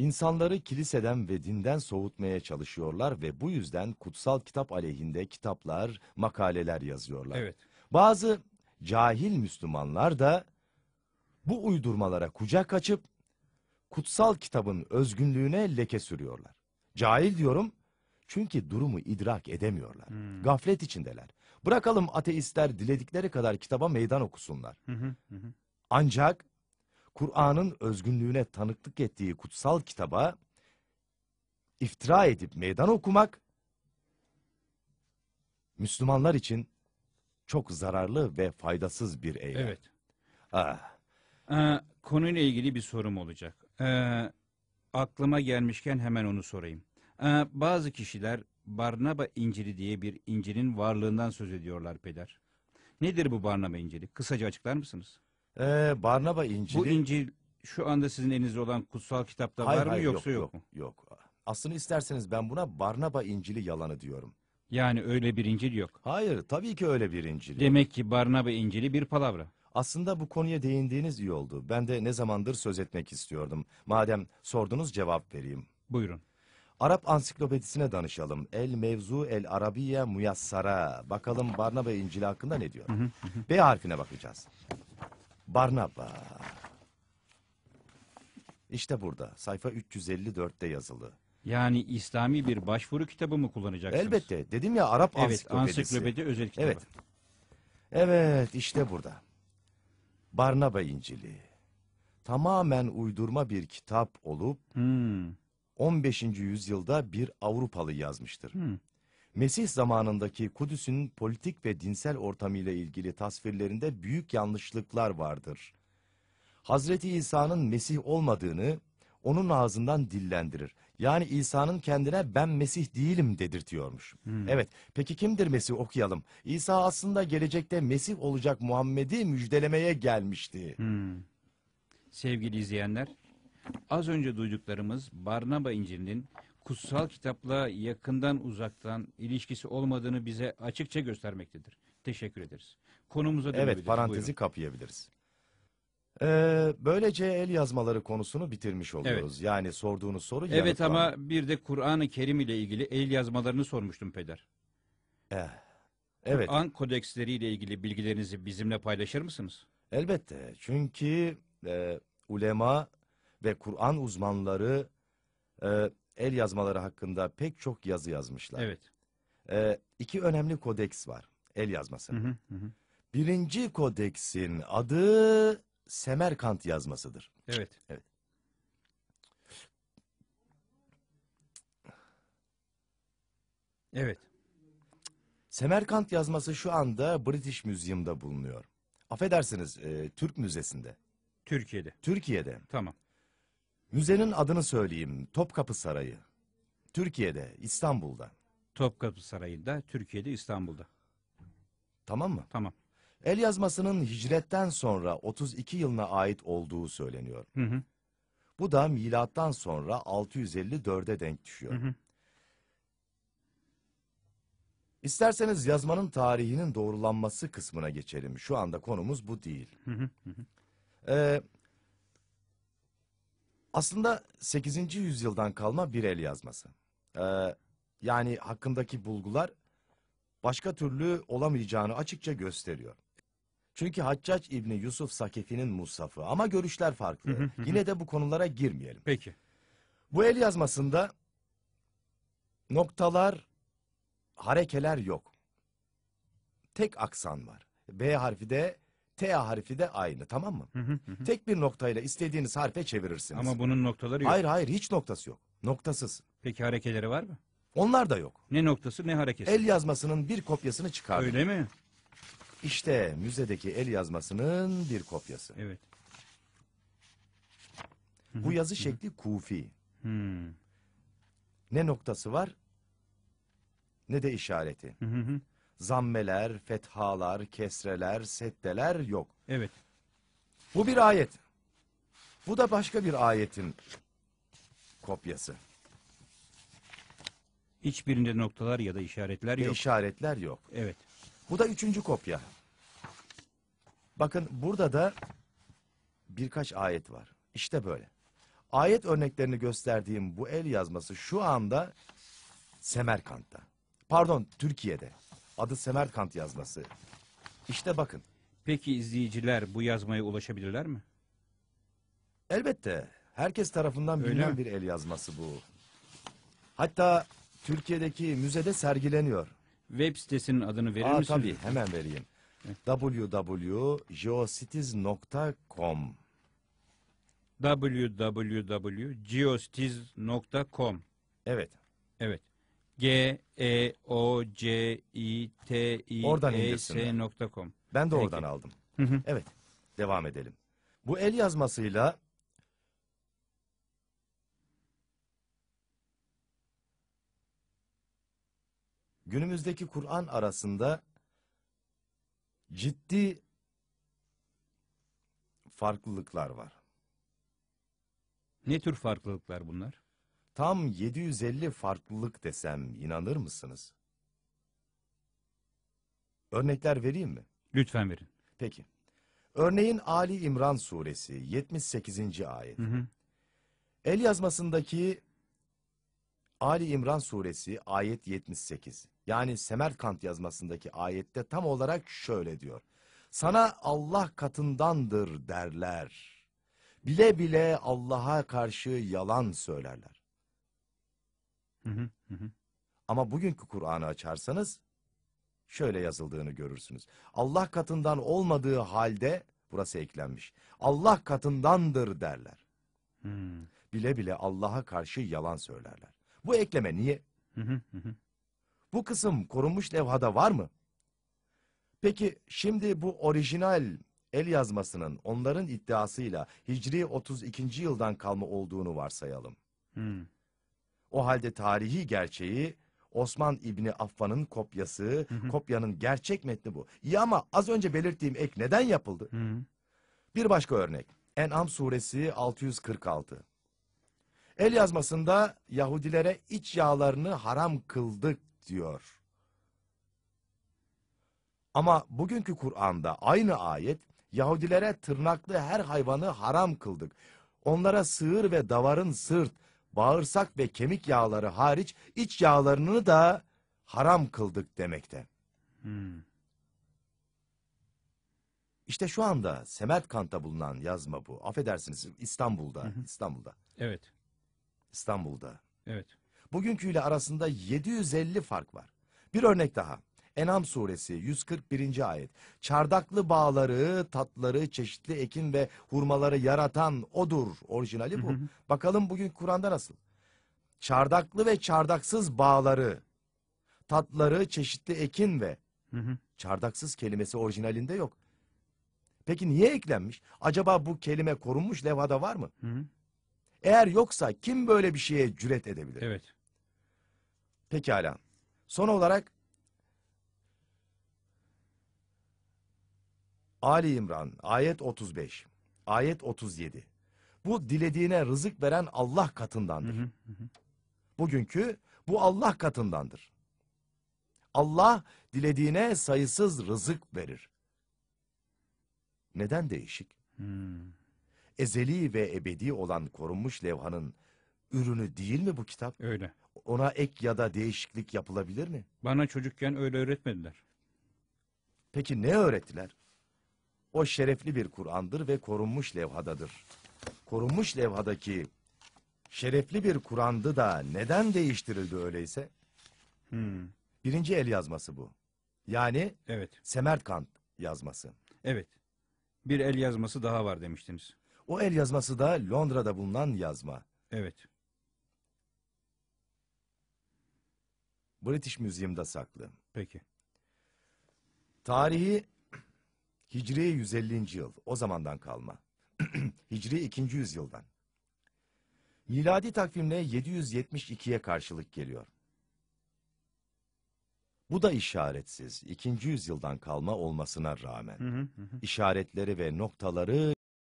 İnsanları kiliseden ve dinden soğutmaya çalışıyorlar ve bu yüzden kutsal kitap aleyhinde kitaplar, makaleler yazıyorlar. Evet. Bazı cahil Müslümanlar da bu uydurmalara kucak açıp kutsal kitabın özgünlüğüne leke sürüyorlar. Cahil diyorum çünkü durumu idrak edemiyorlar. Hmm. Gaflet içindeler. Bırakalım ateistler diledikleri kadar kitaba meydan okusunlar. Hı hı, hı. Ancak Kur'an'ın özgünlüğüne tanıklık ettiği kutsal kitaba iftira edip meydan okumak Müslümanlar için çok zararlı ve faydasız bir eylem. Evet. Ah, Ee, konuyla ilgili bir sorum olacak. Ee, aklıma gelmişken hemen onu sorayım. Ee, bazı kişiler Barnaba İncili diye bir İncil'in varlığından söz ediyorlar peder. Nedir bu Barnaba İncil'i? Kısaca açıklar mısınız? Ee, Barnaba İncil'i... Bu İncil şu anda sizin elinizde olan kutsal kitapta Hayır, var mı hayır, yoksa yok, mu? Yok. Aslını isterseniz ben buna Barnaba İncil'i yalanı diyorum. Yani öyle bir İncil yok. Hayır, tabii ki öyle bir İncil. yok. Demek ki Barnaba İncil'i bir palavra. Aslında bu konuya değindiğiniz iyi oldu. Ben de ne zamandır söz etmek istiyordum. Madem sordunuz cevap vereyim. Buyurun. Arap ansiklopedisine danışalım. El Mevzu El Arabiye Muyassara. Bakalım Barnaba İncil'i hakkında ne diyor? B harfine bakacağız. Barnaba. İşte burada. Sayfa 354'te yazılı. Yani İslami bir başvuru kitabı mı kullanacaksınız? Elbette. Dedim ya Arap Evet, ansiklopedisi. ansiklopedi özel kitabı. Evet. Evet, işte burada. Barnaba İncil'i. Tamamen uydurma bir kitap olup Hmm, 15. yüzyılda bir Avrupalı yazmıştır. hmm. Mesih zamanındaki Kudüs'ün politik ve dinsel ortamıyla ilgili tasvirlerinde büyük yanlışlıklar vardır. Hazreti İsa'nın Mesih olmadığını onun ağzından dillendirir. Yani İsa'nın kendine ben Mesih değilim dedirtiyormuş. Evet, peki kimdir Mesih okuyalım. İsa aslında gelecekte Mesih olacak Muhammed'i müjdelemeye gelmişti. Hmm. Sevgili izleyenler, az önce duyduklarımız Barnaba İncil'inin kutsal kitapla yakından uzaktan ilişkisi olmadığını bize açıkça göstermektedir. Teşekkür ederiz. Konumuza. Evet, parantezi Buyurun. kapayabiliriz. Ee, böylece el yazmaları konusunu bitirmiş oluyoruz. Yani sorduğunuz soru Evet yanıtlandı. ama bir de Kur'an-ı Kerim ile ilgili el yazmalarını sormuştum peder. Eh, Evet, Kur'an kodeksleriyle ilgili bilgilerinizi bizimle paylaşır mısınız? elbette. Çünkü e, ulema ve Kur'an uzmanları e, el yazmaları hakkında pek çok yazı yazmışlar. Evet. E, iki önemli kodeks var el yazması. Hı hı, hı. Birinci kodeksin adı Semerkant yazmasıdır. Evet. Evet. Semerkant yazması şu anda British Museum'da bulunuyor. Affedersiniz, e, Türk Müzesi'nde. Türkiye'de. Türkiye'de. Tamam. Müzenin adını söyleyeyim. Topkapı Sarayı. Türkiye'de, İstanbul'da. Topkapı Sarayı'nda, Türkiye'de, İstanbul'da. Tamam mı? Tamam. El yazmasının hicretten sonra 32 yılına ait olduğu söyleniyor. Hı hı. Bu da milattan sonra 654'e denk düşüyor. Hı hı. İsterseniz yazmanın tarihinin doğrulanması kısmına geçelim. Şu anda konumuz bu değil. Hı hı. Hı. Ee, aslında 8. yüzyıldan kalma bir el yazması. Ee, yani hakkındaki bulgular başka türlü olamayacağını açıkça gösteriyor. Çünkü Haccac İbni Yusuf Sakefi'nin Musaf'ı ama görüşler farklı. Yine de bu konulara girmeyelim. Peki. Bu el yazmasında noktalar, harekeler yok. Tek aksan var. B harfi de T harfi de aynı tamam mı? Hı hı. Hı. Tek bir noktayla istediğiniz harfe çevirirsiniz. Ama bunun noktaları yok. Hayır hayır hiç noktası yok. Noktasız. Peki harekeleri var mı? Onlar da yok. Ne noktası ne harekesi? El yazmasının bir kopyasını çıkardım. Öyle mi? İşte müzedeki el yazmasının bir kopyası. Evet. Bu yazı şekli kufi. Hmm. Ne noktası var ne de işareti. Hı hı hı. Zammeler, fethalar, kesreler, setteler yok. Evet. Bu bir ayet. Bu da başka bir ayetin kopyası. Hiçbirinde noktalar ya da işaretler yok. işaretler yok. Evet. Bu da üçüncü kopya. Bakın burada da birkaç ayet var. İşte böyle. Ayet örneklerini gösterdiğim bu el yazması şu anda Semerkant'ta. Pardon Türkiye'de. Adı Semerkant yazması. İşte bakın. Peki izleyiciler bu yazmaya ulaşabilirler mi? Elbette herkes tarafından Öyle bilinen mi? bir el yazması bu. Hatta Türkiye'deki müzede sergileniyor. Web sitesinin adını verir Aa, misiniz? tabii hemen vereyim. www.geocities.com www.geostiz.com Evet. Evet. G E O C I T I Oradan E indirsinler. S nokta com. Ben de Peki. oradan aldım. Hı hı. Evet. Devam edelim. Bu el yazmasıyla günümüzdeki Kur'an arasında ciddi farklılıklar var. Ne tür farklılıklar bunlar? Tam 750 farklılık desem inanır mısınız? Örnekler vereyim mi? Lütfen verin. Peki. Örneğin Ali İmran suresi 78. ayet. Hı hı. El yazmasındaki Ali İmran suresi ayet 78. Yani Semerkant yazmasındaki ayette tam olarak şöyle diyor. Sana Allah katındandır derler. Bile bile Allah'a karşı yalan söylerler. Hı hı. Hı. Ama bugünkü Kur'an'ı açarsanız şöyle yazıldığını görürsünüz. Allah katından olmadığı halde burası eklenmiş. Allah katındandır derler. Hı Bile bile Allah'a karşı yalan söylerler. Bu ekleme niye? hı. Hı hı. Bu kısım korunmuş levhada var mı? Peki şimdi bu orijinal el yazmasının onların iddiasıyla Hicri 32. yıldan kalma olduğunu varsayalım. Hı. O halde tarihi gerçeği Osman İbni Affan'ın kopyası, kopyanın gerçek metni bu. İyi ama az önce belirttiğim ek neden yapıldı? Hı hı. Bir başka örnek. En'am suresi 646. El yazmasında Yahudilere iç yağlarını haram kıldık diyor. Ama bugünkü Kur'an'da aynı ayet Yahudilere tırnaklı her hayvanı haram kıldık. Onlara sığır ve davarın sırt, bağırsak ve kemik yağları hariç iç yağlarını da haram kıldık demekte. Hı. İşte şu anda Semerkant'ta bulunan yazma bu. Affedersiniz İstanbul'da, İstanbul'da, Evet. İstanbul'da. Evet. Bugünküyle arasında 750 fark var. Bir örnek daha. En'am suresi 141. ayet. Çardaklı bağları, tatları, çeşitli ekin ve hurmaları yaratan odur. Orijinali bu. Bakalım bugün Kur'an'da nasıl? Çardaklı ve çardaksız bağları, tatları, çeşitli ekin ve Hı hı. çardaksız kelimesi orijinalinde yok. Peki niye eklenmiş? Acaba bu kelime korunmuş levhada var mı? Hı hı. Eğer yoksa kim böyle bir şeye cüret edebilir? Evet. Pekala. Son olarak Ali İmran ayet 35, ayet 37. Bu dilediğine rızık veren Allah katındandır. hı. Hı hı. Bugünkü bu Allah katındandır. Allah dilediğine sayısız rızık verir. Neden değişik? Hı. Ezeli ve ebedi olan korunmuş levhanın ürünü değil mi bu kitap? Öyle. Ona ek ya da değişiklik yapılabilir mi? Bana çocukken öyle öğretmediler. Peki ne öğrettiler? O şerefli bir Kur'an'dır ve korunmuş levhadadır. Korunmuş levhadaki şerefli bir Kur'an'dı da neden değiştirildi öyleyse? Hı. Birinci el yazması bu. Yani Evet. Semerkant yazması. Evet. Bir el yazması daha var demiştiniz. O el yazması da Londra'da bulunan yazma. Evet. British Museum'da saklı. Peki. Tarihi Hicri 150. yıl. O zamandan kalma. Hicri 2. yüzyıldan. Miladi takvimle 772'ye karşılık geliyor. Bu da işaretsiz. 2. yüzyıldan kalma olmasına rağmen. Hı hı. Hı işaretleri ve noktaları